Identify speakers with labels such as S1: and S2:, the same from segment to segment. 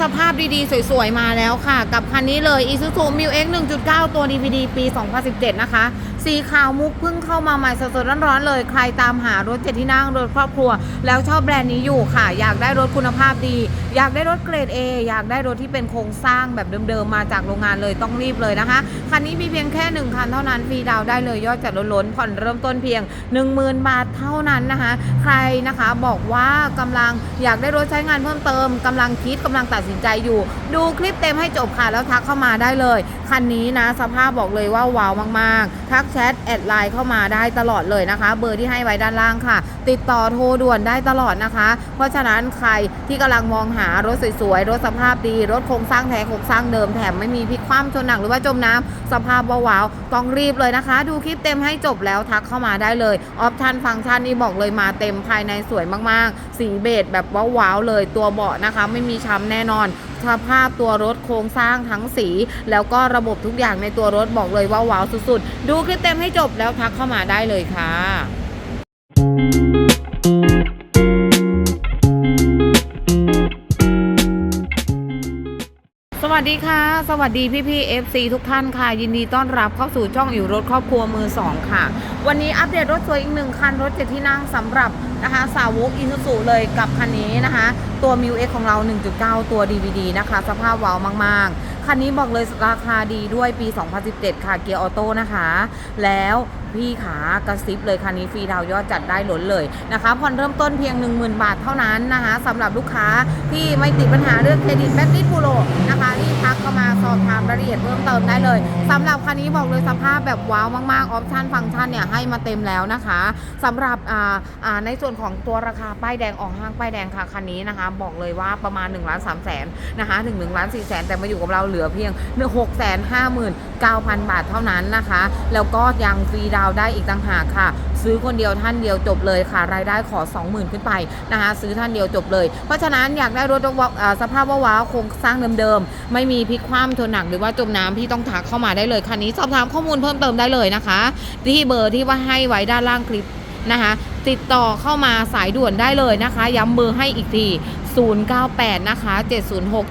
S1: สภาพดีๆ สวยๆ มาแล้วค่ะ กับคันนี้เลย Isuzu m u X 1.9 ตัว DVD ปี 2017 นะคะ สีขาวมุกเพิ่งเข้ามาใหม่สดๆร้อนๆเลย ใครตามหารถเจ็ดที่นั่งรถครอบครัว แล้วชอบแบรนด์นี้อยู่ค่ะ อยากได้รถคุณภาพดี อยากได้รถเกรด A อยากได้รถที่เป็นโครงสร้างแบบเดิมๆมาจากโรงงานเลยต้องรีบเลยนะคะ คันนี้มีเพียงแค่ 1 คันเท่านั้นฟรีดาวได้เลยยอดจัดล้นๆผ่อนเริ่มต้นเพียง 10,000 บาทเท่านั้นนะคะ ใครนะคะบอกว่ากำลังอยากได้รถใช้งานเพิ่มเติมกำลังคิดกำลังตัดสินใจอยู่ ดูคลิปเต็มให้จบค่ะแล้วทักเข้ามาได้เลยคันนี้นะสภาพบอกเลยว่าว้าวมากๆทักแชทแอดไลน์เข้ามาได้ตลอดเลยนะคะ เบอร์ที่ให้ไว้ด้านล่างค่ะ ติดต่อโทรด่วนได้ตลอดนะคะ เพราะฉะนั้นใครที่กำลังมองหารถสวยๆ รถสภาพดี รถโครงสร้างแท้โครงสร้างเดิมแถมไม่มีพลิกคว่ำชนหนักหรือว่าจมน้ำสภาพว้าวๆต้องรีบเลยนะคะ ดูคลิปเต็มให้จบแล้วทักเข้ามาได้เลยออปชันฟังก์ชันนี่บอกเลยมาเต็มภายในสวยมากๆ สีเบจแบบว้าวๆเลยตัวเบาะนะคะ ไม่มีช้ำแน่นอน สภาพตัวรถโครงสร้างทั้งสี แล้วก็ระบบทุกอย่างในตัวรถบอกเลยว่าว้าวสุดๆ ดูคลิปเต็มให้จบแล้วทักเข้ามาได้เลยค่ะสวัสดีค่ะ สวัสดีพี่พี่ FC ทุกท่านค่ะ ยินดีต้อนรับเข้าสู่ช่องอยู่รถครอบครัวมือ 2 ค่ะ วันนี้อัปเดตรถสวยอีกหนึ่งคันรถเจ็ดที่นั่งสำหรับ นะคะ สาวกอิซูซูเลยกับคันนี้นะคะ ตัว m ิวเของเรา 1.9 ตัว DVD นะคะ สภาพว้าวมาก ๆ คันนี้บอกเลยราคาดีด้วยปี 2017 ค่ะ เกียร์ออโต้นะคะ แล้วพี่ขากระซิบเลยคันนี้ฟรีดาวยอดจัดได้ล้นเลยนะคะผ่อนเริ่มต้นเพียง 10,000 บาทเท่านั้นนะคะสำหรับลูกค้าที่ไม่ติดปัญหาเรื่องเครดิตแบ็คลิสบูโรนะคะรีบทักเข้ามาสอบถามรายละเอียดเพิ่มเติมได้เลยสำหรับคันนี้บอกเลยสภาพแบบว้าวมากๆออปชันฟังก์ชันเนี่ยให้มาเต็มแล้วนะคะสำหรับในส่วนของตัวราคาป้ายแดงออกห้างป้ายแดงค่ะคันนี้นะคะ บอกเลยว่าประมาณ1ล้าน3แสนนะคะถึง1ล้าน4แสนแต่มาอยู่กับเราเหลือเพียง6แสน5 9,000 บาทเท่านั้นนะคะ แล้วก็ยังฟรีดาวได้อีกต่างหากค่ะ ซื้อคนเดียวท่านเดียวจบเลยค่ะ รายได้ขอ 20,000 ขึ้นไปนะคะซื้อท่านเดียวจบเลย เพราะฉะนั้นอยากได้รถอ่าสภาพว้าวโครงสร้างเดิมๆ ไม่มีพลิกคว่ำชนหนักหรือว่าจมน้ำพี่ต้องทักเข้ามาได้เลยคันนี้สอบถามข้อมูลเพิ่มเติมได้เลยนะคะ ที่เบอร์ที่ว่าให้ไว้ด้านล่างคลิปนะคะติดต่อเข้ามาสายด่วนได้เลยนะคะ ย้ำเบอร์ให้อีกที098 นะคะ 706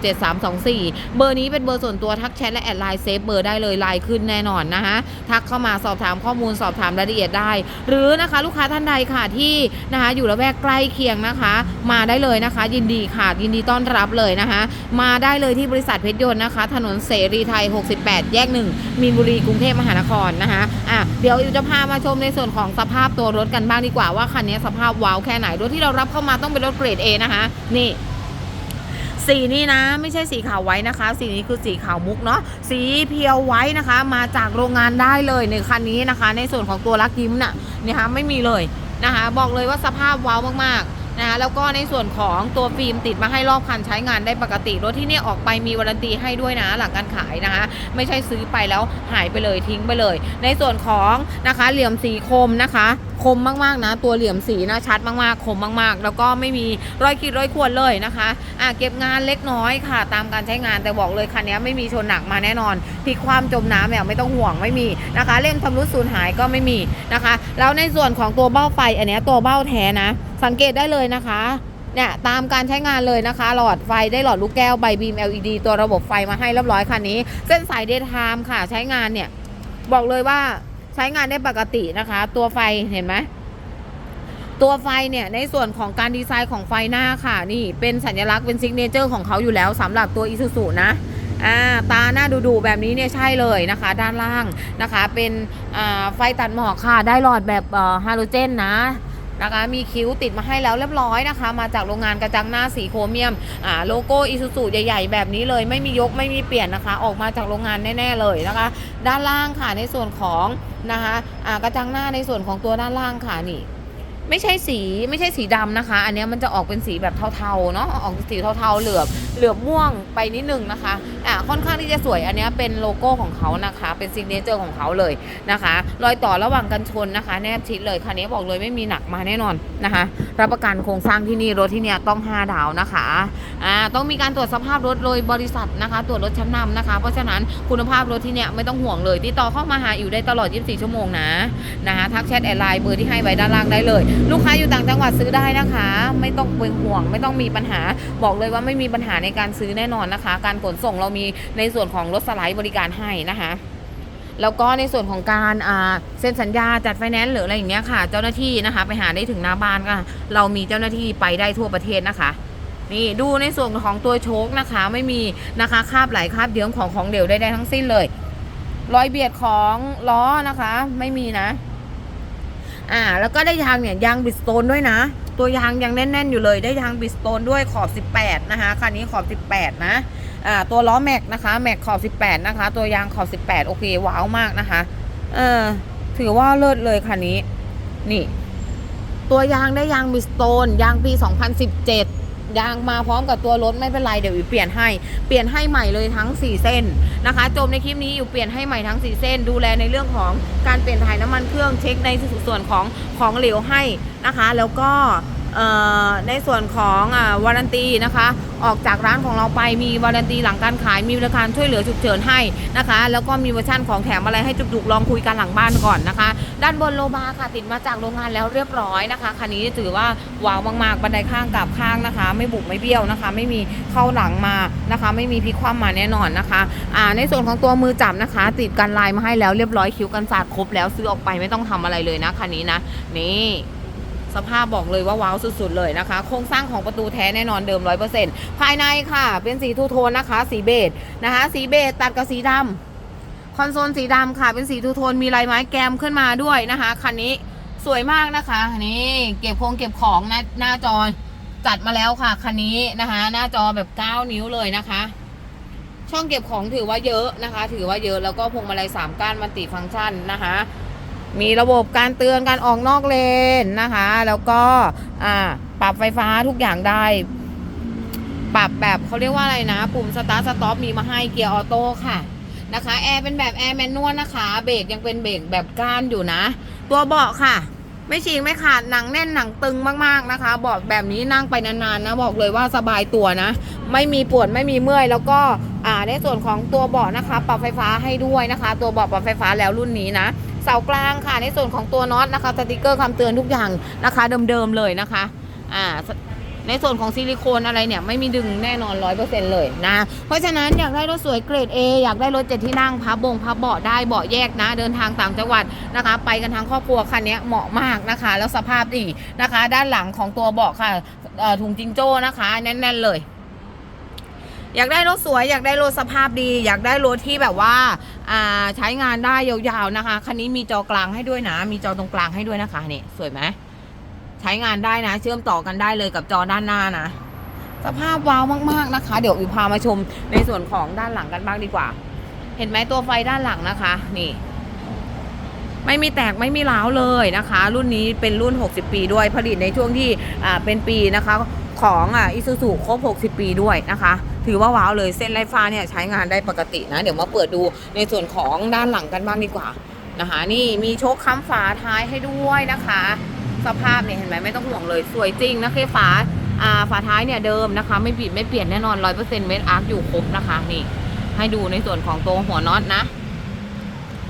S1: 7324 เบอร์นี้เป็นเบอร์ส่วนตัวทักแชทและแอดไลน์เซฟเบอร์ได้เลยไลน์ขึ้นแน่นอนนะคะ ทักเข้ามาสอบถามข้อมูลสอบถามรายละเอียดได้ หรือนะคะลูกค้าท่านใดค่ะที่นะคะอยู่ละแวกใกล้เคียงนะคะ มาได้เลยนะคะ ยินดีค่ะยินดีต้อนรับเลยนะคะ มาได้เลยที่บริษัทเพชรยนต์นะคะ ถนนเสรีไทย 68 แยก 1 มีนบุรีกรุงเทพมหานครนะคะอะเดี๋ยวอิวจะพามาชมในส่วนของสภาพตัวรถกันบ้างดีกว่าว่าคันนี้สภาพว้าวแค่ไหนรถที่เรารับเข้ามาต้องเป็นรถเกรด A นะคะนี่ สีนี้นะ ไม่ใช่สีขาวไว้นะคะ สีนี้คือสีขาวมุกเนาะสีเพียวไว้นะคะ มาจากโรงงานได้เลยในคันนี้นะคะ ในส่วนของตัวลักยิ้มน่ะนะคะไม่มีเลยนะคะ บอกเลยว่าสภาพว้าวมากๆ นะคะแล้วก็ในส่วนของตัวฟิล์มติดมาให้รอบคันใช้งานได้ปกติ รถที่นี่ออกไปมีวารันตีให้ด้วยนะหลังการขายนะคะ ไม่ใช่ซื้อไปแล้วหายไปเลยทิ้งไปเลย ในส่วนของนะคะเหลี่ยมสีคมนะคะคมมากๆนะ ตัวเหลี่ยมสีนะชัดมากๆ คมมากๆ แล้วก็ไม่มีรอยขีดรอยข่วนเลยนะคะอะเก็บงานเล็กน้อยค่ะ ตามการใช้งานแต่บอกเลยคันนี้ไม่มีชนหนักมาแน่นอนพลิกความจมน้ำเนี่ยไม่ต้องห่วงไม่มีนะคะ เล่นทำรุดสูญหายก็ไม่มีนะคะ แล้วในส่วนของตัวเบ้าไฟอันนี้ตัวเบ้าแท้นะสังเกตได้เลยนะคะเนี่ยตามการใช้งานเลยนะคะ หลอดไฟได้หลอดลูกแก้วใบบีม LED ตัวระบบไฟมาให้เรียบร้อยคันนี้ เส้นสายเดทไทม์ค่ะใช้งานเนี่ยบอกเลยว่าใช้งานได้ปกตินะคะ ตัวไฟเห็นไหมตัวไฟเนี่ยในส่วนของการดีไซน์ของไฟหน้าค่ะ นี่เป็นสัญลักษณ์เป็นซิกเนเจอร์ของเขาอยู่แล้วสำหรับตัว Isuzu นะอ่าตาหน้าดูๆแบบนี้เนี่ยใช่เลยนะคะ ด้านล่างนะคะ เป็นไฟตัดหมอกค่ะ ได้หลอดแบบฮาโลเจนนะ นะคะมีคิ้วติดมาให้แล้วเรียบร้อยนะคะ มาจากโรงงานกระจังหน้าสีโครเมียมอ่าโลโก้อิซูซูใหญ่ๆ แบบนี้เลยไม่มียกไม่มีเปลี่ยนนะคะ ออกมาจากโรงงานแน่ๆเลยนะคะ ด้านล่างค่ะในส่วนของนะคะอ่ากระจังหน้าในส่วนของตัวด้านล่างค่ะนี่ ไม่ใช่สีไม่ใช่สีดำนะคะ อันนี้มันจะออกเป็นสีแบบเทาๆเนาะออกสีเทาๆเหลือบเหลือบม่วงไปนิดนึงนะคะอ่าค่อนข้างที่จะสวยอันนี้เป็นโลโก้ของเขานะคะ เป็นซิกเนเจอร์ของเขาเลยนะคะรอยต่อระหว่างกันชนนะคะ แนบชิดเลยคันนี้บอกเลยไม่มีหนักมาแน่นอนนะคะ รับประกันโครงสร้างที่นี่รถที่เนี้ยต้อง5ดาวนะคะอ่าต้องมีการตรวจสภาพรถโดยบริษัทนะคะ ตรวจรถชั้นนำนะคะ เพราะฉะนั้นคุณภาพรถที่เนี้ยไม่ต้องห่วงเลยติดต่อเข้ามาหาอยู่ได้ตลอด 24 ชั่วโมงนะนะคะทักแชทแอดไลน์เบอร์ที่ให้ไว้ด้านล่างได้เลยลูกค้าอยู่ต่างจังหวัดซื้อได้นะคะ ไม่ต้องเป็นห่วง ไม่ต้องมีปัญหา บอกเลยว่าไม่มีปัญหาในการซื้อแน่นอนนะคะ การขนส่งเรามีในส่วนของรถสไลด์บริการให้นะคะแล้วก็ในส่วนของการเซ็นสัญญาจัดไฟแนนซ์หรืออะไรอย่างเงี้ยค่ะ เจ้าหน้าที่นะคะ ไปหาได้ถึงหน้าบ้านก็เรามีเจ้าหน้าที่ไปได้ทั่วประเทศนะคะ นี่ดูในส่วนของตัวโชคนะคะ ไม่มีนะคะคาบไหลคาบเดียวของของเดี่ยวได้ทั้งสิ้นเลย รอยเบียดของล้อนะคะ ไม่มีนะ อ่า แล้วก็ได้ยางเนี่ยยางบิสโตนด้วยนะ ตัวยางยังแน่น ๆ อยู่เลย ได้ยางบิสโตนด้วยขอบ 18 นะคะคันนี้ขอบ 18 นะอ่าตัวล้อแม็กนะคะแม็กขอบ 18 นะคะ ตัวยางขอบ 18 โอเคว้าวมากนะคะเออถือว่าเลิศเลยคันนี้ นี่ ตัวยางได้ยางบิสโตนยางปี 2017 ยางมาพร้อมกับตัวรถไม่เป็นไรเดี๋ยวอยู่เปลี่ยนให้เปลี่ยนให้ใหม่เลยทั้ง 4 เส้นนะคะ จมในคลิปนี้อยู่เปลี่ยนให้ใหม่ทั้ง 4 เส้น ดูแลในเรื่องของการเปลี่ยนถ่ายน้ำมันเครื่องเช็คในส่วนของของเหลวให้นะคะ แล้วก็ ในส่วนของอวารันตีนะคะ ออกจากร้านของเราไปมีวารันตีหลังการขายมีบริการช่วยเหลือฉุกเฉินให้นะคะ แล้วก็มีเวอร์ชั่นของแถมอะไรให้จุกๆลองคุยกันหลังบ้านก่อนนะคะ ด้านบนโลบาค่ะติดมาจากโรงงานแล้วเรียบร้อยนะคะคันนี้ถือว่าว้าวมากๆบันไดข้างกับข้างนะคะ ไม่บุกไม่เบี้ยวนะคะ ไม่มีเข้าหลังมานะคะ ไม่มีพลิกคว่ำมาแน่นอนนะคะอ่าในส่วนของตัวมือจับนะคะ ติดกันลายมาให้แล้วเรียบร้อยคิ้วกันสาดครบแล้วซื้อออกไปไม่ต้องทำอะไรเลยนะคันนี้นะนี่ สภาพบอกเลยว่าว้าวสุดๆเลยนะคะ โครงสร้างของประตูแท้แน่นอนเดิม 100%ภายในค่ะ เป็นสีทูโทนนะคะ สีเบจนะคะ สีเบจตัดกับสีดำคอนโซลสีดำค่ะเป็นสีทูโทนมีลายไม้แกมขึ้นมาด้วยนะคะคันนี้สวยมากนะคะนี่เก็บโครงเก็บของหน้าหน้าจอจัดมาแล้วค่ะคันนี้นะคะ หน้าจอแบบ 9 นิ้วเลยนะคะ ช่องเก็บของถือว่าเยอะนะคะ ถือว่าเยอะแล้วก็พวงมาลัย3ก้านมัลติฟังก์ชันนะคะ มีระบบการเตือนการออกนอกเลนนะคะ แล้วก็ปรับไฟฟ้าทุกอย่างได้ ปรับแบบเขาเรียกว่าอะไรนะ ปุ่มสตาร์ทสต็อปมีมาให้เกียร์ออโต้ค่ะนะคะแอร์เป็นแบบแอร์แมนนวลนะคะเบรกยังเป็นเบรกแบบก้านอยู่นะ ตัวเบาะค่ะ ไม่ฉีกไม่ขาดหนังแน่นหนังตึงมากๆนะคะเบาะแบบนี้นั่งไปนานๆนะบอกเลยว่าสบายตัวนะ ไม่มีปวดไม่มีเมื่อย แล้วก็อ่าในส่วนของตัวเบาะนะคะ ปรับไฟฟ้าให้ด้วยนะคะ ตัวเบาะปรับไฟฟ้าแล้วรุ่นนี้นะ เสากลางค่ะในส่วนของตัวน็อตนะคะสติกเกอร์คำเตือนทุกอย่างนะคะเดิมๆเลยนะคะอ่าในส่วนของซิลิโคนอะไรเนี่ย ไม่มีดึงแน่นอน 100%เลยนะ เพราะฉะนั้นอยากได้รถสวยเกรด A อยากได้รถเจ็ดที่นั่งพับบงพับเบาะได้เบาะแยกนะ เดินทางต่างจังหวัดนะคะ ไปกันทั้งครอบครัวคันนี้เหมาะมากนะคะ แล้วสภาพดีนะคะ ด้านหลังของตัวเบาะค่ะถุงจิงโจ้นะคะ แน่น ๆ เลย อยากได้รถสวย อยากได้รถสภาพดี อยากได้รถที่แบบว่าใช้งานได้ยาวๆนะคะ คันนี้มีจอกลางให้ด้วยนะ มีจอตรงกลางให้ด้วยนะคะนี่สวยไหมใช้งานได้นะ เชื่อมต่อกันได้เลยกับจอด้านหน้านะ สภาพว้าวมากๆนะคะ เดี๋ยวอิวพามาชมในส่วนของด้านหลังกันบ้างดีกว่า เห็นไหมตัวไฟด้านหลังนะคะ นี่ ไม่มีแตกไม่มีร้าวเลยนะคะ รุ่นนี้เป็นรุ่น 60 ปีด้วยผลิตในช่วงที่เป็นปีนะคะ ของอะอิซูซูครบ 60 ปีด้วยนะคะ ถือว่าว้าวเลยเส้นไร้ฟ้าเนี่ยใช้งานได้ปกตินะ เดี๋ยวมาเปิดดูในส่วนของด้านหลังกันบ้างดีกว่านะคะ นี่มีโชคค้ำฝาท้ายให้ด้วยนะคะ สภาพเนี่ยเห็นไหมไม่ต้องห่วงเลยสวยจริงนะเคฝาอ่าฝาท้ายเนี่ยเดิมนะคะ ไม่บิดไม่เปลี่ยนแน่นอน100%เมตรอาร์คอยู่ครบนะคะนี่ ให้ดูในส่วนของตัวหัวน็อตนะ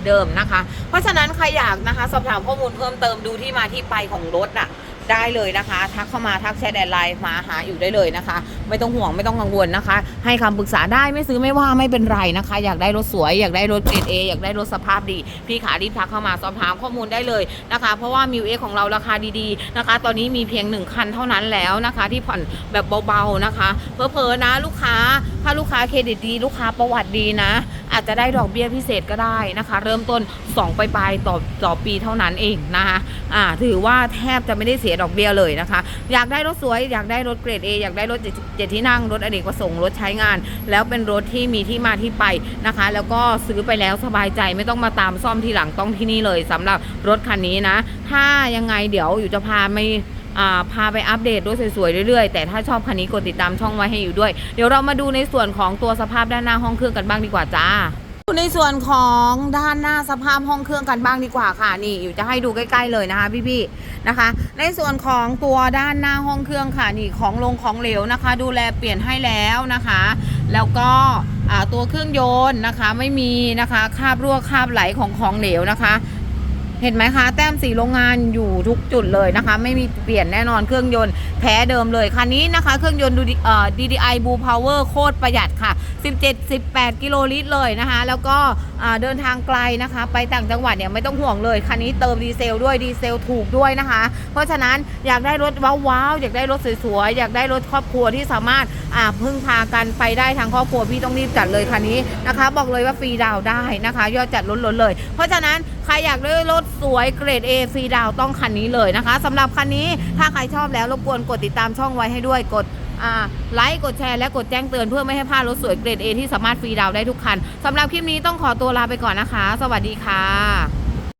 S1: เดิมนะคะ เพราะฉะนั้นใครอยากนะคะ สอบถามข้อมูลเพิ่มเติมดูที่มาที่ไปของรถอะ ได้เลยนะคะ ทักเข้ามาทักแชทแอดไลน์มาหาอยู่ได้เลยนะคะ ไม่ต้องห่วงไม่ต้องกังวลนะคะ ให้คำปรึกษาได้ไม่ซื้อไม่ว่าไม่เป็นไรนะคะ อยากได้รถสวย อยากได้รถเกรดเออยากได้รถสภาพดีพี่ขารีบทักเข้ามาสอบถามข้อมูลได้เลยนะคะ เพราะว่ามิวเอของเราราคาดีๆนะคะ ตอนนี้มีเพียงหนึ่งคันเท่านั้นแล้วนะคะ ที่ผ่อนแบบเบาๆนะคะเพอๆนะลูกค้าถ้าลูกค้าเครดิตดี ลูกค้าประวัติดีนะ อาจจะได้ดอกเบี้ยพิเศษก็ได้นะคะ เริ่มต้น 2 ปลายๆต่อต่อปีเท่านั้นเองนะคะอ่าถือว่าแทบจะไม่ได้เสียดอกเบี้ยเลยนะคะ อยากได้รถสวยอยากได้รถเกรด A อยากได้รถเจ็ดที่นั่งรถอเนกประสงค์รถใช้งาน แล้วเป็นรถที่มีที่มาที่ไปนะคะ แล้วก็ซื้อไปแล้วสบายใจไม่ต้องมาตามซ่อมทีหลังต้องที่นี่เลยสำหรับรถคันนี้นะ ถ้ายังไงเดี๋ยวอยู่จะพาไม่ พาไปอัปเดตรถสวยๆเรื่อยๆ แต่ถ้าชอบคันนี้กดติดตามช่องไว้ให้อยู่ด้วย เดี๋ยวเรามาดูในส่วนของตัวสภาพด้านหน้าห้องเครื่องกันบ้างดีกว่าจ้าในส่วนของด้านหน้าสภาพห้องเครื่องกันบ้างดีกว่าค่ะนี่อยู่จะให้ดูใกล้ๆเลยนะคะพี่ๆนะคะ ในส่วนของตัวด้านหน้าห้องเครื่องค่ะนี่ของลงของเหลวนะคะ ดูแลเปลี่ยนให้แล้วนะคะ แล้วก็ตัวเครื่องยนต์นะคะไม่มีนะคะคราบรั่วคราบไหลของของเหลวนะคะ เห็นไหมคะ แต้มสีโรงงานอยู่ทุกจุดเลยนะคะ ไม่มีเปลี่ยนแน่นอนเครื่องยนต์แท้เดิมเลยคันนี้นะคะ เครื่องยนต์ดูดิเอ่อ DDI Blue Power โคตรประหยัดค่ะ 17-18 กิโลลิตรเลยนะคะ แล้วก็เดินทางไกลนะคะ ไปต่างจังหวัดเนี่ยไม่ต้องห่วงเลย คันนี้เติมดีเซลด้วยดีเซลถูกด้วยนะคะ เพราะฉะนั้นอยากได้รถว้าวๆอยากได้รถสวยๆอยากได้รถครอบครัวที่สามารถพึ่งพากันไปได้ทางครอบครัวพี่ต้องรีบจัดเลยคันนี้นะคะ บอกเลยว่าฟรีดาวได้นะคะ ยอดจัดล้นๆเลย เพราะฉะนั้นใครอยากได้รถสวยเกรด A ฟรีดาวต้องคันนี้เลยนะคะสำหรับคันนี้ถ้าใครชอบแล้วรบกวนกดติดตามช่องไว้ให้ด้วยกด ไลค์กดแชร์และกดแจ้งเตือนเพื่อไม่ให้พลาดรถสวยเกรด A ที่สามารถฟรีดาวน์ได้ทุกคันสำหรับคลิปนี้ต้องขอตัวลาไปก่อนนะคะ สวัสดีค่ะ